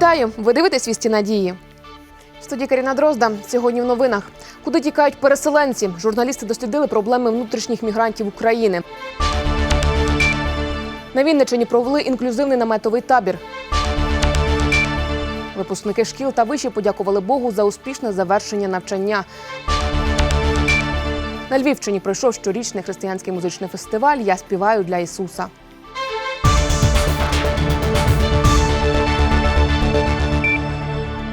Вітаю! Ви дивитесь «Вісті надії. В студії Каріна Дрозда. Сьогодні в новинах. Куди тікають переселенці? Журналісти дослідили проблеми внутрішніх мігрантів України. На Вінниччині провели інклюзивний наметовий табір. Випускники шкіл та виші подякували Богу за успішне завершення навчання. На Львівщині пройшов щорічний християнський музичний фестиваль Я співаю для Ісуса.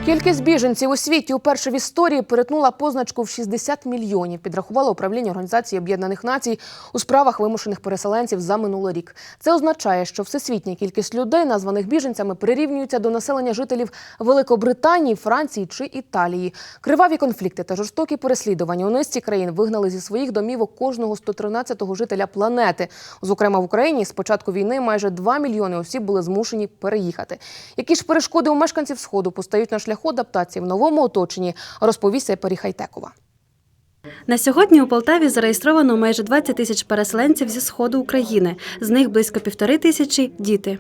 Кількість біженців у світі уперше в історії перетнула позначку в 60 мільйонів. Підрахувало управління Організації Об'єднаних Націй у справах вимушених переселенців за минулий рік. Це означає, що всесвітня кількість людей, названих біженцями, прирівнюється до населення жителів Великобританії, Франції чи Італії. Криваві конфлікти та жорстокі переслідування у низці країн вигнали зі своїх домівок кожного 113-го жителя планети. Зокрема, в Україні з початку війни майже 2 мільйони осіб були змушені переїхати. Які ж перешкоди у мешканців сходу постають на шляху адаптації в новому оточенні, розповість Епері Хайтекова. На сьогодні у Полтаві зареєстровано майже 20 тисяч переселенців зі сходу України. З них близько півтори тисячі діти.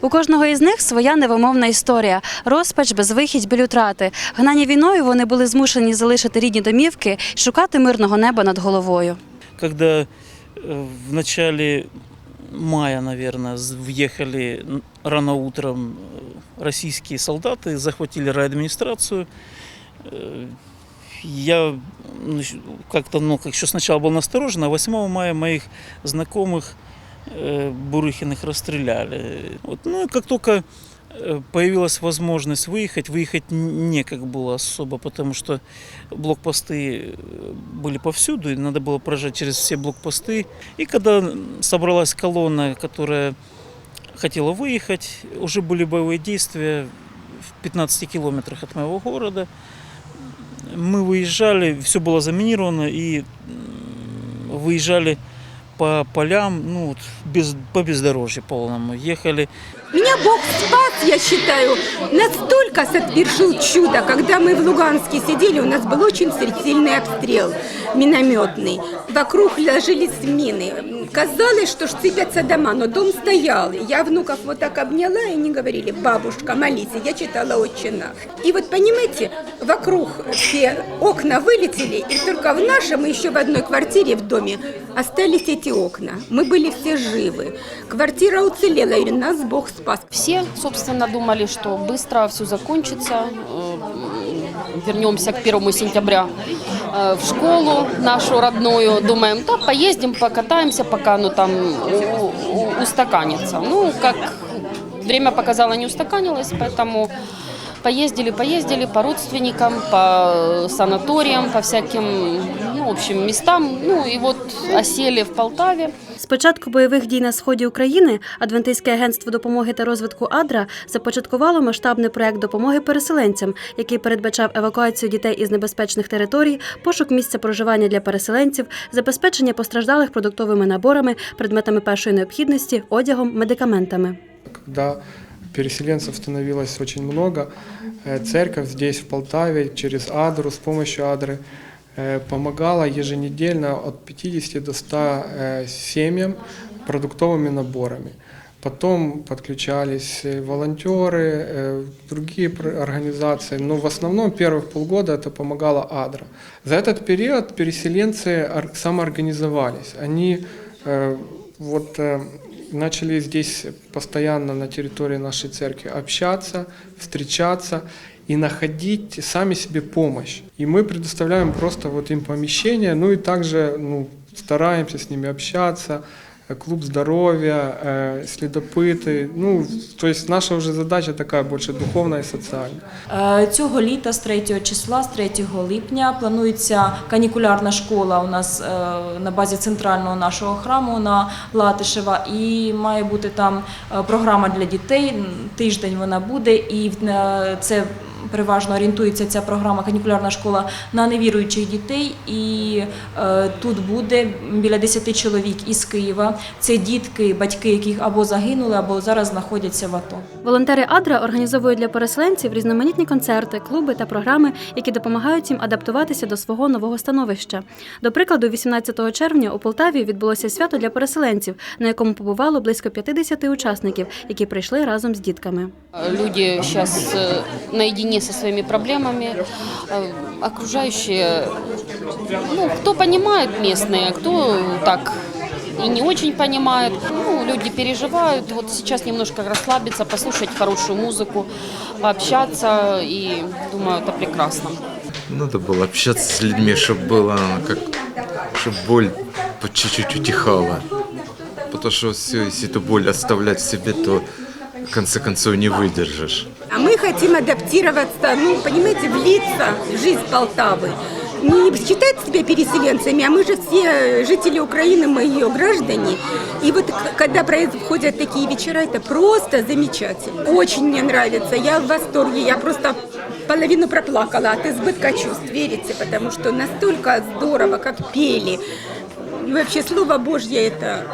У кожного із них своя невимовна історія: розпач, безвихідь, біль утрати. Гнані війною вони були змушені залишити рідні домівки шукати мирного неба над головою. когда э, в начале мая, наверное, з- въехали н- рано утром э, российские солдаты, захватили райадминистрацию. Э, Я ну, щ- как-то, ну, как еще сначала был насторожен, а 8 мая моих знакомых э, Бурыхиных расстреляли. Вот, ну и как только э, появилась возможность выехать, выехать н- некак было особо, потому что блокпосты э, были повсюду, и надо было проезжать через все блокпосты. И когда собралась колонна, которая хотела выехать, уже были боевые действия в 15 километрах от моего города. Мы выезжали, все было заминировано, и м, выезжали по полям, ну, без, по бездорожью полному. Ехали Меня Бог спас, я считаю, настолько совершил чудо, когда мы в Луганске сидели, у нас был очень сильный обстрел минометный. Вокруг ложились мины. Казалось, что сыпятся дома, но дом стоял. Я внуков вот так обняла, и они говорили, бабушка, молись. Я читала «Отче наш». И вот понимаете, вокруг все окна вылетели, и только в нашем еще в одной квартире в доме остались эти окна. Мы были все живы. Квартира уцелела, и нас Бог спас. Все, собственно, думали, что быстро все закончится, э, вернемся к первому сентября э, в школу нашу родную. Думаем, да, поездим, покатаемся, пока оно там устаканится. Ну, как время показало, не устаканилось, поэтому поездили, поездили по родственникам, по санаториям, по всяким, в общем, местам. Ну, и вот осели в Полтаве. З початку бойових дій на сході України Адвентистське агентство допомоги та розвитку АДРА започаткувало масштабний проект допомоги переселенцям, який передбачав евакуацію дітей із небезпечних територій, пошук місця проживання для переселенців, забезпечення постраждалих продуктовими наборами, предметами першої необхідності, одягом, медикаментами. Когда переселенцев становилось очень много, э, церковь здесь, в Полтаве, через Адру, с помощью Адры, э, помогала еженедельно от 50 до 100 э, семьям продуктовыми наборами. Потом подключались э, волонтеры, э, другие организации, но в основном первых полгода это помогала Адра. За этот период переселенцы ор- самоорганизовались. Они э, вот э, начали здесь постоянно на территории нашей церкви общаться, встречаться и находить сами себе помощь. И мы предоставляем просто вот им помещение, ну и также ну, стараемся с ними общаться, э, клуб здоровья, э, следопыты. Ну, то есть наша уже задача такая больше духовная и социальная. Е, Цього літа з 3 числа, з 3 липня, планується канікулярна школа у нас е, на базі центрального нашого храму на Латишева. І має бути там е, програма для дітей. Тиждень вона буде, і е, це переважно орієнтується ця програма канікулярна школа на невіруючих дітей. І е, тут буде біля 10 чоловік із Києва. Це дітки, батьки, яких або загинули, або зараз знаходяться в АТО. Волонтери Адра організовують для переселенців різноманітні концерти, клуби та програми, які допомагають їм адаптуватися до свого нового становища. До прикладу, 18 червня у Полтаві відбулося свято для переселенців, на якому побувало близько 50 учасників, які прийшли разом з дітками. Люди сейчас э, наедине со своими проблемами. Э, Окружающие, ну, кто понимает местные, кто так и не очень понимает. Ну, люди переживают. Вот сейчас немножко расслабиться, послушать хорошую музыку, пообщаться. И думаю, это прекрасно. Надо было общаться с людьми, чтобы было как, чтобы боль по чуть-чуть утихала. Потому что все, если эту боль оставлять в себе, то в конце концов не выдержишь. А мы хотим адаптироваться, ну, понимаете, влиться в жизнь Полтавы. Не считать себя переселенцами, а мы же все жители Украины, мы ее граждане. И вот к- когда происходят такие вечера, это просто замечательно. Очень мне нравится, я в восторге, я просто половину проплакала от избытка чувств, верите, потому что настолько здорово, как пели. И вообще Слово Божье это,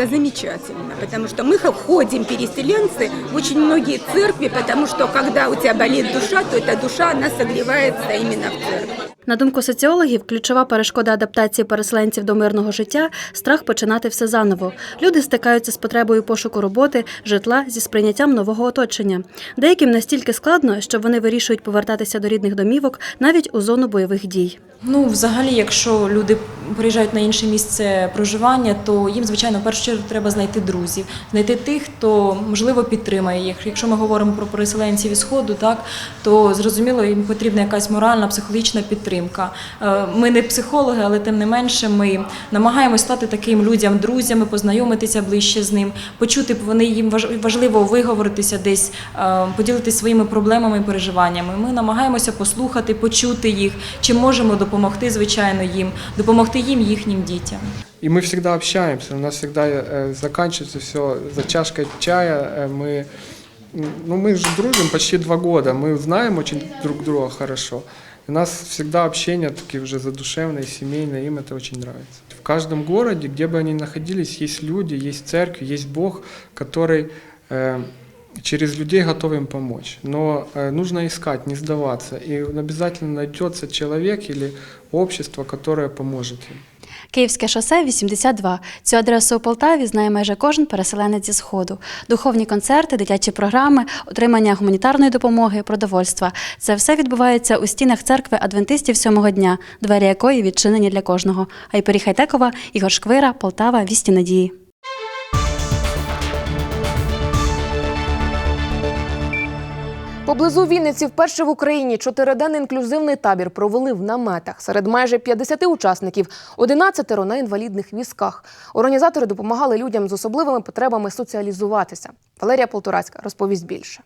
это замечательно, потому что мы ходим, переселенцы, в очень многие церкви, потому что когда у тебя болит душа, то эта душа, она согревается именно в церкви. На думку соціологів, ключова перешкода адаптації переселенців до мирного життя страх починати все заново. Люди стикаються з потребою пошуку роботи, житла зі сприйняттям нового оточення. Деяким настільки складно, що вони вирішують повертатися до рідних домівок навіть у зону бойових дій. Ну, взагалі, якщо люди приїжджають на інше місце проживання, то їм, звичайно, в першу чергу треба знайти друзів, знайти тих, хто можливо підтримає їх. Якщо ми говоримо про переселенців із сходу, так то зрозуміло, їм потрібна якась моральна, психологічна підтримка. Е, Ми не психологи, але тим не менше, ми намагаємось стати таким людям друзями, познайомитися ближче з ним, почути вони їм важ- важливо виговоритися десь, е, поділитися своїми проблемами і переживаннями. Ми намагаємося послухати, почути їх, чи можемо допомогти, звичайно, їм, допомогти їм, їхнім дітям. И мы всегда общаемся, у нас всегда э, заканчивается все за чашкой чая. э, мы, м, ну, мы же дружим почти два года, мы знаем очень друг друга хорошо. У нас всегда общение такие уже задушевное, семейное, им это очень нравится. В каждом городе, где бы они находились, есть люди, есть церковь, есть Бог, который э, через людей готов им помочь. Но э, нужно искать, не сдаваться. И обязательно найдется человек или общество, которое поможет им. Київське шосе 82. Цю адресу у Полтаві знає майже кожен переселенець зі сходу. Духовні концерти, дитячі програми, отримання гуманітарної допомоги, продовольства. Це все відбувається у стінах церкви адвентистів сьомого дня, двері якої відчинені для кожного. Айпері Хайтекова, Ігор Шквира, Полтава, Вісті Надії. Поблизу Вінниці вперше в Україні чотириденний інклюзивний табір провели в наметах. Серед майже 50 учасників 11 на інвалідних візках. Організатори допомагали людям з особливими потребами соціалізуватися. Валерія Полторацька розповість більше.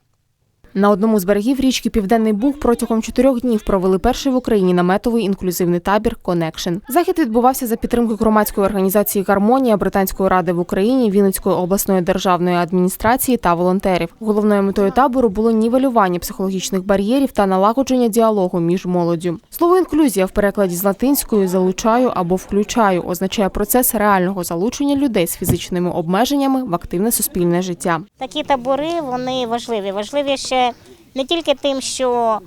На одному з берегів річки Південний Буг протягом чотирьох днів провели перший в Україні наметовий інклюзивний табір Конекшн. Захід відбувався за підтримки громадської організації Гармонія Британської ради в Україні, Вінницької обласної державної адміністрації та волонтерів. Головною метою табору було нівелювання психологічних бар'єрів та налагодження діалогу між молоддю. Слово інклюзія в перекладі з латинської залучаю або включаю означає процес реального залучення людей з фізичними обмеженнями в активне суспільне життя. Такі табори вони важливі. Важливі ще не тільки тим, що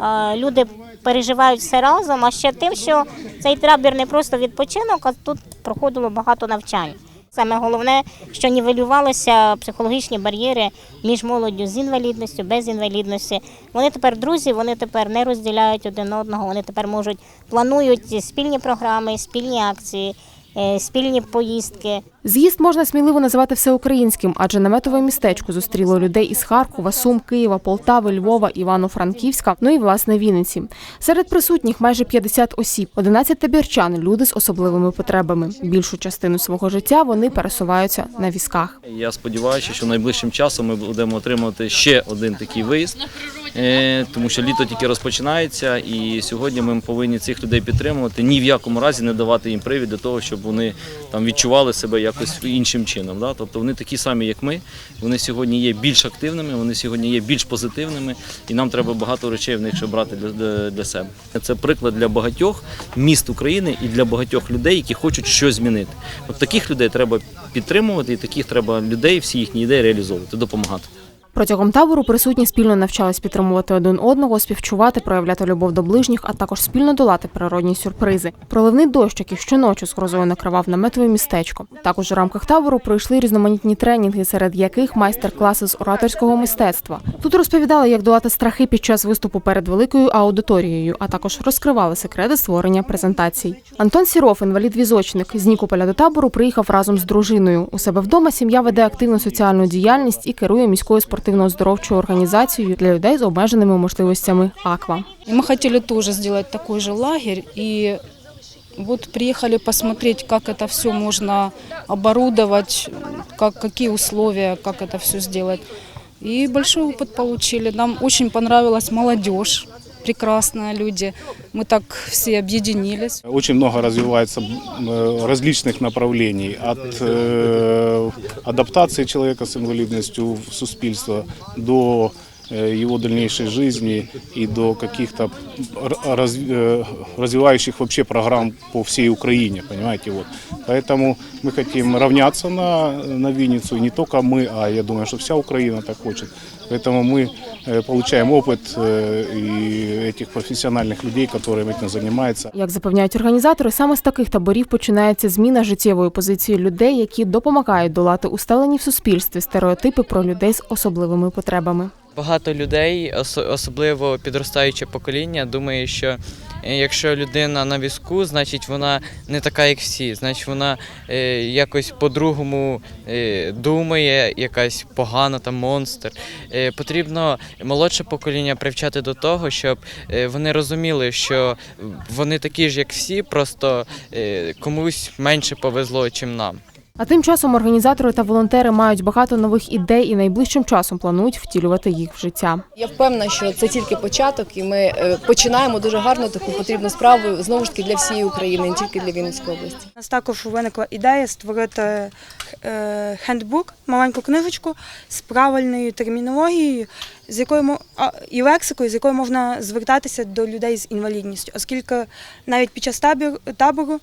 е, люди переживають все разом, а ще тим, що цей табір не просто відпочинок, а тут проходило багато навчань. Саме головне, що нівелювалися психологічні бар'єри між молоддю з інвалідністю, без інвалідності. Вони тепер друзі, вони тепер не розділяють один одного, вони тепер можуть планують спільні програми, спільні акції, е, спільні поїздки. З'їзд можна сміливо називати всеукраїнським, адже наметове містечко зустріло людей із Харкова, Сум, Києва, Полтави, Львова, Івано-Франківська, ну і власне Вінниці. Серед присутніх майже 50 осіб, 11 табірчан, люди з особливими потребами. Більшу частину свого життя вони пересуваються на візках. Я сподіваюся, що найближчим часом ми будемо отримувати ще один такий виїзд е, тому що літо тільки розпочинається, і сьогодні ми повинні цих людей підтримувати. Ні в якому разі не давати їм привід для того, щоб вони там відчували себе якось іншим чином. Да? Тобто вони такі самі, як ми. Вони сьогодні є більш активними, вони сьогодні є більш позитивними, і нам треба багато речей в них ще брати для, для, для себе. Це приклад для багатьох міст України і для багатьох людей, які хочуть щось змінити. От таких людей треба підтримувати, і таких треба людей, всі їхні ідеї реалізовувати, допомагати. Протягом табору присутні спільно навчались підтримувати один одного, співчувати, проявляти любов до ближніх, а також спільно долати природні сюрпризи. Проливний дощ, який щоночі з грозою накривав наметове містечко. Також у рамках табору пройшли різноманітні тренінги, серед яких майстер-класи з ораторського мистецтва. Тут розповідали, як долати страхи під час виступу перед великою аудиторією, а також розкривали секрети створення презентацій. Антон Сіров, інвалід-візочник, з Нікополя до табору приїхав разом з дружиною. У себе вдома сім'я веде активну соціальну діяльність і керує міською спортивно-оздоровчою організацією для людей з обмеженими можливостями Аква. И мы хотели тоже сделать такой же лагерь. И вот приехали посмотреть, как это все можно оборудовать, как, какие условия, как это все сделать. И большой опыт получили. Нам очень понравилась молодежь, прекрасные люди. Мы так все объединились. Очень много развивается э, различных направлений. От э, адаптации человека с инвалидностью в суспільство до э, его дальнейшей жизни и до каких-то р- раз- э, развивающих вообще программ по всей Украине, понимаете, вот. Поэтому мы хотим равняться на, на Винницу, и не только мы, а я думаю, что вся Украина так хочет. Поэтому мы э, получаем опыт э, и этих профессиональных людей, которые этим занимаются. Як запевняють організатори, саме з таких таборів починається зміна життєвої позиції людей, які допомагають долати усталені в суспільстві стереотипи про людей з особливими потребами. Багато людей, осо- особливо підростаюче покоління, думає, що е, якщо людина на візку, значить вона не така, як всі, значить вона е, якось по-другому е, думає, якась погана там монстр. Е, потрібно молодше покоління привчати до того, щоб е, вони розуміли, що вони такі ж, як всі, просто е, комусь менше повезло, чим нам. А тим часом організатори та волонтери мають багато нових ідей і найближчим часом планують втілювати їх в життя. Я впевнена, що це тільки початок, і ми е, починаємо дуже гарну таку потрібну справу знову ж таки для всієї України, не тільки для Вінницької області. У нас також виникла ідея створити е, хендбук, маленьку книжечку з правильною термінологією, з якою мо- і лексикою, з якою можна звертатися до людей з інвалідністю, оскільки навіть під час табору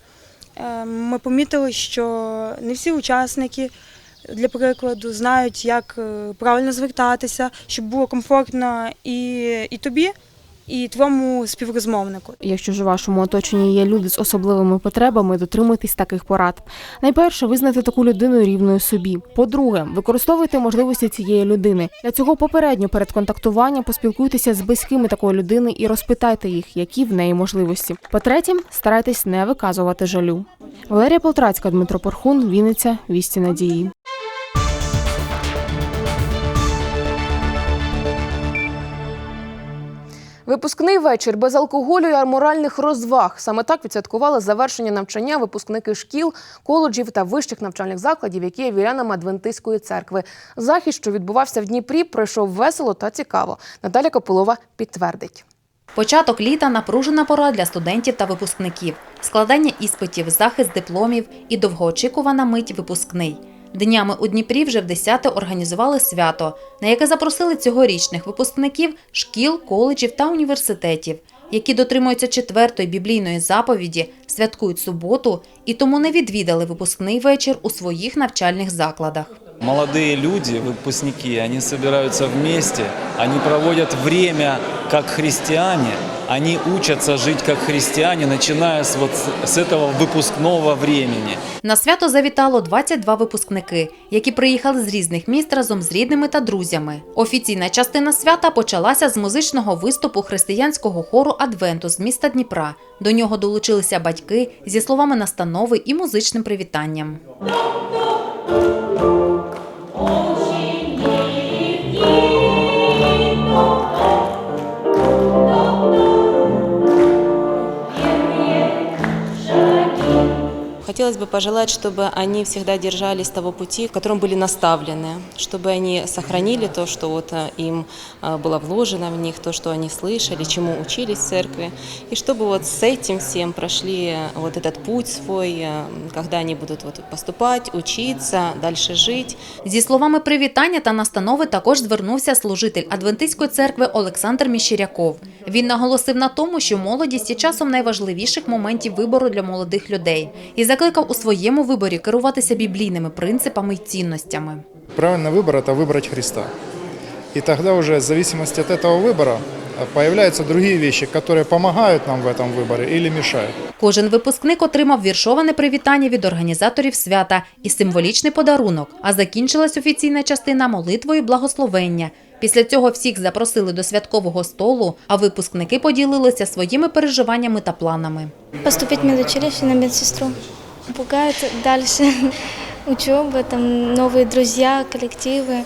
ми помітили, що не всі учасники. Для прикладу, знають, як е, правильно звертатися, щоб було комфортно і, і тобі, і твоєму співрозмовнику. Якщо ж у вашому оточенні є люди з особливими потребами, дотримуйтесь таких порад. Найперше, визнати таку людину рівною собі. По-друге, використовуйте можливості цієї людини. Для цього попередньо перед контактуванням поспілкуйтеся з близькими такої людини і розпитайте їх, які в неї можливості. По-третє, старайтесь не виказувати жалю. Валерія Полтрацька, Дмитро Порхун, Вінниця, Вісті Надії. Випускний вечір без алкоголю і аморальних розваг. Саме так відсвяткували завершення навчання випускники шкіл, коледжів та вищих навчальних закладів, які є вірянами Адвентистської церкви. Захід, що відбувався в Дніпрі, пройшов весело та цікаво. Наталя Копилова підтвердить. Початок літа напружена пора для студентів та випускників, складання іспитів, захист дипломів і довгоочікувана мить випускний. Днями у Дніпрі вже в 10-те організували свято, на яке запросили цьогорічних випускників шкіл, коледжів та університетів, які дотримуються четвертої біблійної заповіді, святкують суботу і тому не відвідали випускний вечір у своїх навчальних закладах. Молодые люди, выпускники, они собираются вместе, они проводят время как христиане, они учатся жить как христиане, начиная с, вот с- этого выпускного времени. На свято завітало 22 випускники, які приїхали з різних міст разом з рідними та друзями. Офіційна частина свята почалася з музичного виступу християнського хору Адвенту з міста Дніпра. До нього долучилися батьки зі словами настанови і музичним привітанням. Хотелось бы пожелать, чтобы они всегда держались того пути, в котором были наставлены, чтобы они сохранили то, что вот э, им э, было вложено в них, то, что они слышали, чему учились в церкви, и чтобы вот с этим всем прошли э, вот этот путь свой, э, когда они будут вот поступать, учиться, дальше жить. Зі словами привітання та настанови також звернувся служитель Адвентистської церкви Олександр Міщиряков. Він наголосив на тому, що молодість є часом найважливіших моментів вибору для молодих людей і закликав у своєму виборі керуватися біблійними принципами й цінностями. Правильный выбор – это выбрать Христа. И тогда уже в зависимости от этого выбора э, появляются другие вещи, которые помогают нам в этом выборе или мешают. Кожен випускник отримав віршоване привітання від організаторів свята і символічний подарунок. А закінчилась офіційна частина молитвою благословення. Після цього всіх запросили до святкового столу, а випускники поділилися своїми переживаннями та планами. Поступить в медучилище на медсестру. Пугает дальше учеба, там новые друзья, коллективы.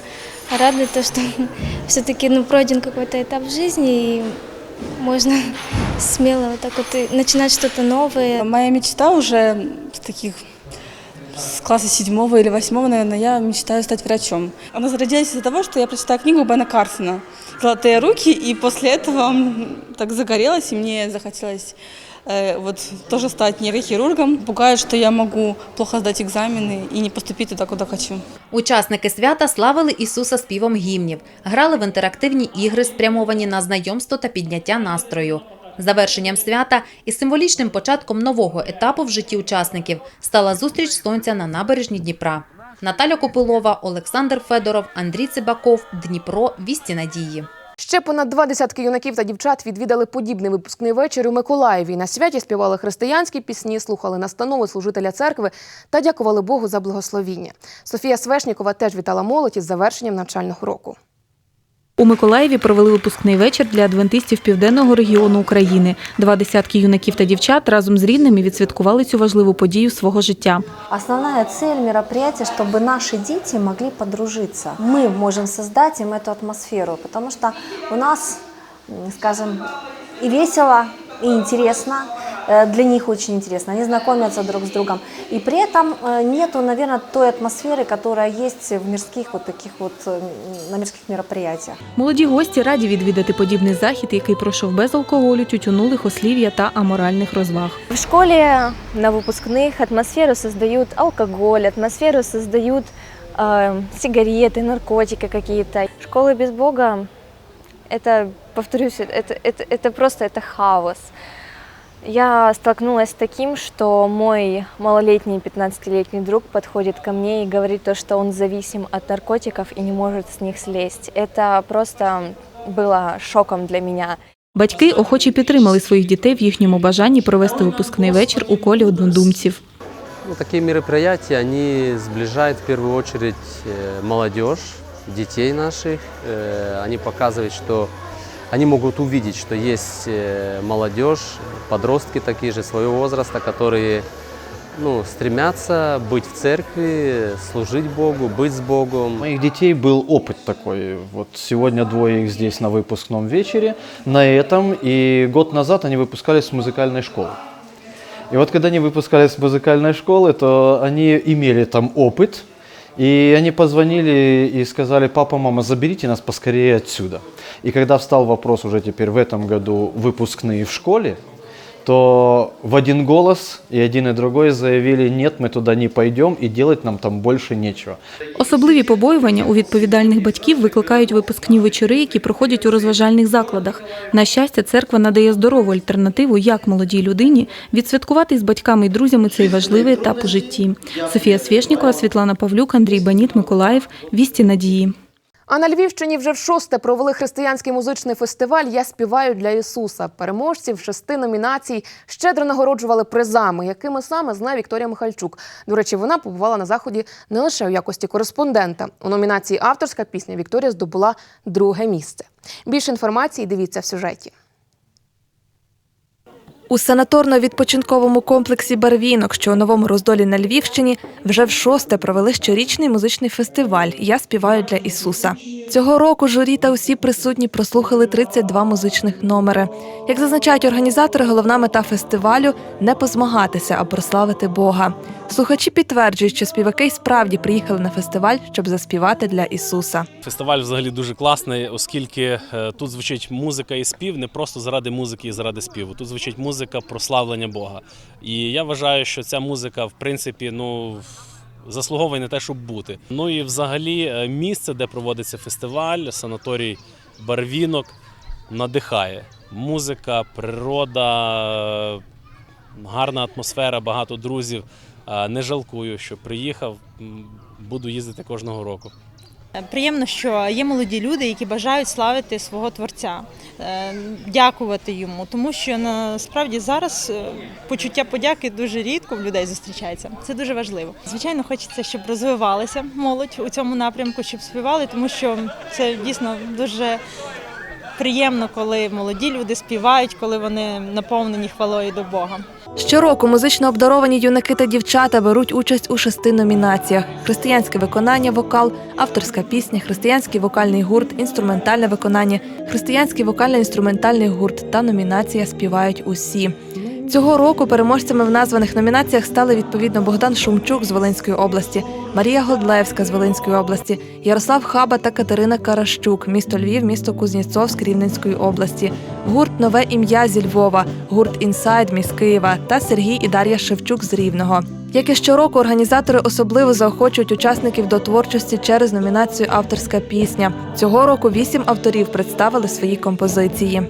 Радует то, что все-таки ну, пройден какой-то этап жизни, и можно смело вот так вот начинать что-то новое. Моя мечта уже с таких с класса седьмого или восьмого, наверное, я мечтаю стать врачом. Она зародилась из-за того, что я прочитала книгу Бена Карсона «Золотые руки», и после этого так загорелась, и мне захотелось вот тоже стать нейрохирургом. Пугает, что я могу плохо сдать экзамены и не поступить туда, куда хочу. Учасники свята славили Ісуса співом гімнів, грали в інтерактивні ігри, спрямовані на знайомство та підняття настрою. Завершенням свята і символічним початком нового етапу в житті учасників стала зустріч сонця на набережні Дніпра. Наталя Копилова, Олександр Федоров, Андрій Цибаков, Дніпро, Вісті Надії. Ще понад два десятки юнаків та дівчат відвідали подібний випускний вечір у Миколаєві. На святі співали християнські пісні, слухали настанови служителя церкви та дякували Богу за благословіння. Софія Свешнікова теж вітала молодь із завершенням навчального року. У Миколаєві провели випускний вечір для адвентистів південного регіону України. Два десятки юнаків та дівчат разом з рідними відсвяткували цю важливу подію свого життя. Основная цель мероприятия, чтобы наши дети могли подружиться. Мы можем создать им эту атмосферу, потому что у нас, м, скажем, и весело, и интересно, э, для них очень интересно, они знакомятся друг с другом. И при этом э, нету, наверное, той атмосферы, которая есть в мирских вот таких вот, э, на мирских мероприятиях. Молоді гості раді відвідати подібний захід, який пройшов без алкоголю, тютюну, лихослів'я та аморальних розваг. В школе на выпускных атмосферу создают алкоголь, атмосферу создают э, сигареты, наркотики какие-то. Школы без Бога, это, повторюсь, это, это, это просто это хаос. Я столкнулась с таким, что мой малолетний 15-летний друг подходит ко мне и говорит то, что он зависим от наркотиков и не может с них слезть. Это просто было шоком для меня. Батьки охоче підтримали своїх дітей в їхньому бажанні провести випускний вечір у колі однодумців. Ну, такие мероприятия, они сближают в первую очередь э, молодежь, детей наших. Э, Они показывают, что они могут увидеть, что есть э, молодежь, подростки такие же своего возраста, которые ну, стремятся быть в церкви, служить Богу, быть с Богом. У моих детей был опыт такой. Вот сегодня двое их здесь на выпускном вечере, на этом. И год назад они выпускались с музыкальной школы. И вот когда они выпускались с музыкальной школы, то они имели там опыт. И они позвонили и сказали, папа, мама, заберите нас поскорее отсюда. И когда встал вопрос уже теперь в этом году выпускные в школе, то в один голос и один и другой заявили, нет, мы туда не пойдем и делать нам там больше нечего. Особливі побоювання у відповідальних батьків викликають випускні вечори, які проходять у розважальних закладах. На щастя, церква надає здорову альтернативу, як молодій людині відсвяткувати з батьками і друзями цей важливий етап у житті. Софія Свєшнікова, Світлана Павлюк, Андрій Баніт, Миколаїв. Вісті надії. А на Львівщині вже в шосте провели християнський музичний фестиваль Я співаю для Ісуса. Переможців шести номінацій щедро нагороджували призами, якими саме знає Вікторія Михальчук. До речі, вона побувала на заході не лише у якості кореспондента. У номінації Авторська пісня Вікторія здобула друге місце. Більше інформації дивіться в сюжеті. У санаторно-відпочинковому комплексі Барвінок, що у новому роздолі на Львівщині, вже в шосте провели щорічний музичний фестиваль Я співаю для Ісуса. Цього року журі та усі присутні прослухали 32 музичних номери. Як зазначають організатори, головна мета фестивалю не позмагатися, а прославити Бога. Слухачі підтверджують, що співаки справді приїхали на фестиваль, щоб заспівати для Ісуса. Фестиваль взагалі дуже класний, оскільки е, тут звучить музика і спів не просто заради музики і заради співу. Тут звучить музика прославлення Бога. І я вважаю, що ця музика, в принципі, ну. Заслуговує на те, щоб бути. Ну і взагалі е, місце, де проводиться фестиваль, санаторій Барвінок, надихає. Музика, природа, гарна атмосфера, багато друзів. Е, Не жалкую, що приїхав. Буду їздити кожного року. Приємно, що є молоді люди, які бажають славити свого творця, е, дякувати йому, тому що насправді зараз е, почуття подяки дуже рідко в людей зустрічається. Це дуже важливо. Звичайно, хочеться, щоб розвивалася молодь у цьому напрямку, щоб співали, тому що це дійсно дуже приємно, коли молоді люди співають, коли вони наповнені хвалою до Бога. Щороку музично обдаровані юнаки та дівчата беруть участь у шести номінаціях: християнське виконання, вокал, авторська пісня, християнський вокальний гурт, інструментальне виконання, християнський вокально-інструментальний гурт та номінація Співають усі. Цього року переможцями в названих номінаціях стали відповідно Богдан Шумчук з Волинської області, Марія Годлевська з Волинської області, Ярослав Хаба та Катерина Каращук, місто Львів, місто Кузнєцовськ Рівненської області, гурт Нове ім'я зі Львова, гурт Інсайд міст Києва та Сергій і Дар'я Шевчук з Рівного. Як і щороку, організатори особливо заохочують учасників до творчості через номінацію Авторська пісня. Цього року вісім авторів представили свої композиції.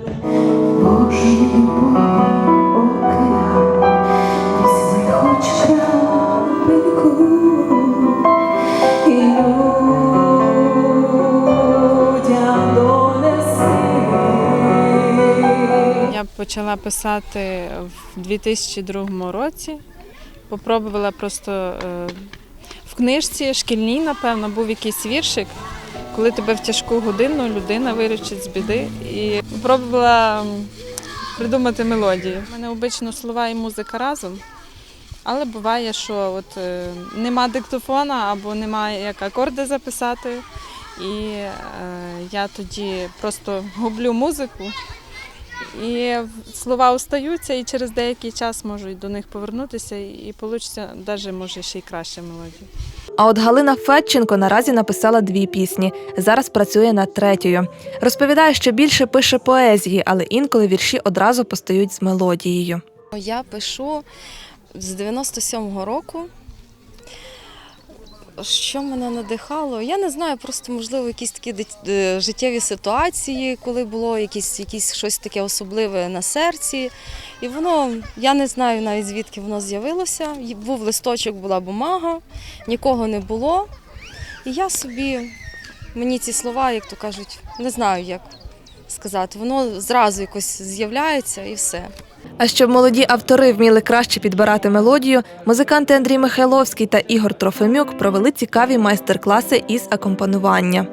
Почала писати в 2002 році. Попробувала просто е, в книжці шкільній, напевно, був якийсь віршик, коли тебе в тяжку годину людина виручить з біди. І спробувала придумати мелодію. У мене обично слова і музика разом. Але буває, що от е, нема диктофона або немає як акорди записати. І е, я тоді просто гублю музику. І слова остаються, і через деякий час можу і до них повернутися, і вийде навіть може ще й краще мелодія. А от Галина Федченко наразі написала дві пісні. Зараз працює над третьою. Розповідає, що більше пише поезії, але інколи вірші одразу постають з мелодією. Я пишу з 97-го року. Що мене надихало? Я не знаю, просто можливо якісь такі е, життєві ситуації, коли було якісь, якісь щось таке особливе на серці. І воно, я не знаю навіть звідки воно з'явилося. Був листочок, була бумага, нікого не було. І я собі, мені ці слова, як то кажуть, не знаю як сказати, воно зразу якось з'являється і все. А щоб молоді автори вміли краще підбирати мелодію, музиканти Андрій Михайловський та Ігор Трофимюк провели цікаві майстер-класи із акомпанування.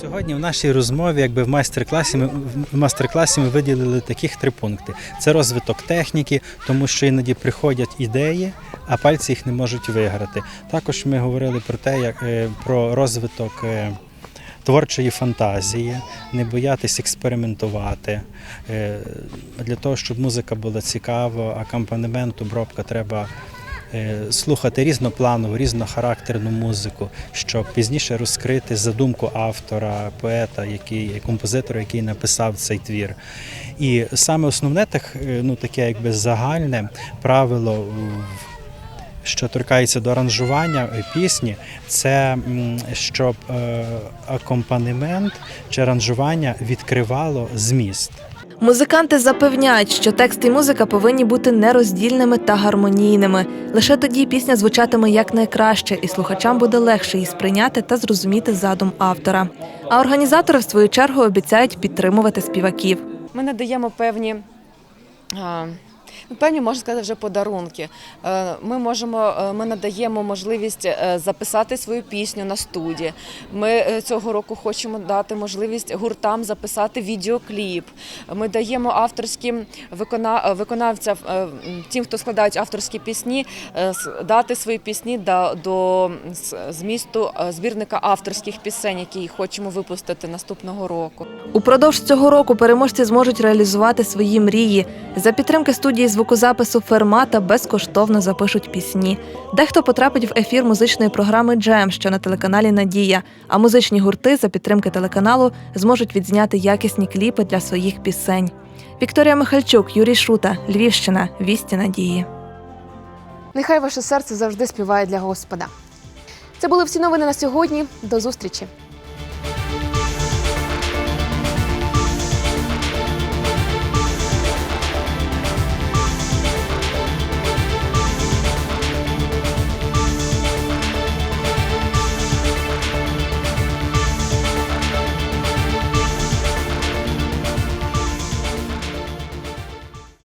Сьогодні в нашій розмові, якби в майстер-класі, ми в майстер-класі ми виділили таких три пункти: це розвиток техніки, тому що іноді приходять ідеї, а пальці їх не можуть виграти. Також ми говорили про те, як е, про розвиток. Творчої фантазії, не боятись експериментувати. Е, Для того, щоб музика була цікава, акомпанемент, обробка треба е, слухати різнопланову, різнохарактерну музику, щоб пізніше розкрити задумку автора, поета, який, композитора, який написав цей твір. І саме основне так, е, ну, таке якби загальне правило. Що торкається до аранжування е, пісні, це щоб е, акомпанемент чи аранжування відкривало зміст. Музиканти запевняють, що текст і музика повинні бути нероздільними та гармонійними. Лише тоді пісня звучатиме якнайкраще, і слухачам буде легше її сприйняти та зрозуміти задум автора. А організатори, в свою чергу, обіцяють підтримувати співаків. Ми надаємо певні певні можна сказати вже подарунки. Е, Ми можемо, е, ми надаємо можливість е, записати свою пісню на студії. Ми цього року хочемо дати можливість гуртам записати відеокліп. Ми даємо авторським викона- виконавцям, тим, хто складають авторські пісні, дати свої пісні до, змісту збірника авторських пісень, які хочемо випустити наступного року. Упродовж цього року переможці зможуть реалізувати свої мрії. За підтримки студії звукозапису Фермата безкоштовно запишуть пісні. Дехто потрапить в ефір музичної програми Джем, що на телеканалі Надія. А музичні гурти за підтримки телеканалу зможуть відзняти якісні кліпи для своїх пісень. Вікторія Михальчук, Юрій Шута, Львівщина, Вісті Надії. Нехай ваше серце завжди співає для Господа. Це були всі новини на сьогодні. До зустрічі!